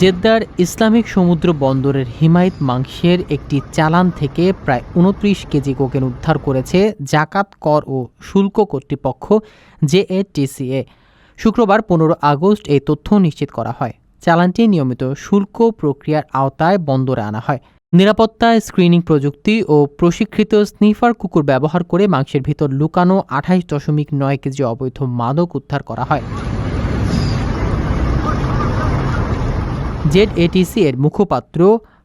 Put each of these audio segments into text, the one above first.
জেদ্দার Islamic সমুদ্র বন্দরের হিমায়ত মাংসের একটি চালান থেকে প্রায় উনত্রিশ কেজি কোকেন উদ্ধার করেছে জাকাত কর ও শুল্ক কর্তৃপক্ষ জেএটিসিএ। শুক্রবার পনেরো আগস্ট এই তথ্য নিশ্চিত করা হয়। চালানটি নিয়মিত শুল্ক প্রক্রিয়ার আওতায় বন্দরে আনা হয়। নিরাপত্তা, স্ক্রিনিং প্রযুক্তি ও প্রশিক্ষিত স্নিফার কুকুর ব্যবহার করে মাংসের ভিতর লুকানো আঠাইশ দশমিক নয় কেজি অবৈধ মাদক উদ্ধার করা হয়। জেড এটিসি এর মুখপাত্র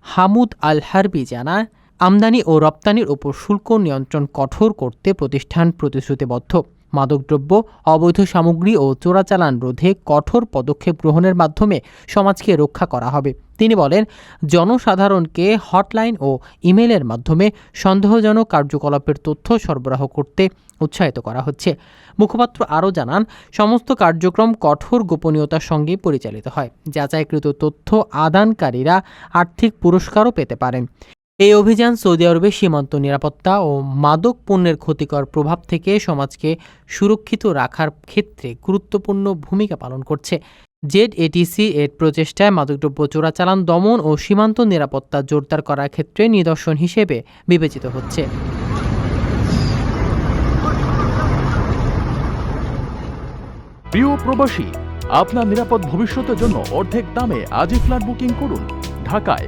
হামুদ আল হারবি জানায় আমদানি ও রপ্তানির ওপর শুল্ক নিয়ন্ত্রণ কঠোর করতে প্রতিষ্ঠান প্রতিশ্রুতিবদ্ধ। মাদকদ্রব্য, অবৈধ সামগ্রী ও চোরাচালান রোধে কঠোর পদক্ষেপ গ্রহণের মাধ্যমে সমাজকে রক্ষা করা হবে। তিনি বলেন, জনসাধারণকে হটলাইন ও ইমেলের মাধ্যমে সন্দেহজনক কার্যকলাপের তথ্য সরবরাহ করতে উৎসাহিত করা হচ্ছে। মুখপাত্র আরও জানান, সমস্ত কার্যক্রম কঠোর গোপনীয়তার সঙ্গে পরিচালিত হয়। যাচাইকৃত তথ্য আদানকারীরা আর্থিক পুরস্কারও পেতে পারেন। এই অভিযান সৌদি আরবের সীমান্ত নিরাপত্তা ও মাদক পণ্যের ক্ষতিকর প্রভাব থেকে সমাজকে সুরক্ষিত রাখার ক্ষেত্রে গুরুত্বপূর্ণ ভূমিকা পালন করছে। জেড এটিসি এর প্রচেষ্টায় মাদকদ্রব্য চোরাচালান, দমন ও সীমান্ত নিরাপত্তা জোরদার করার ক্ষেত্রে নিদর্শন হিসেবে বিবেচিত হচ্ছে। প্রিয় প্রবাসী, আপনার নিরাপদ ভবিষ্যতের জন্য অর্ধেক দামে আজই ফ্ল্যাট বুকিং করুন। ঢাকায়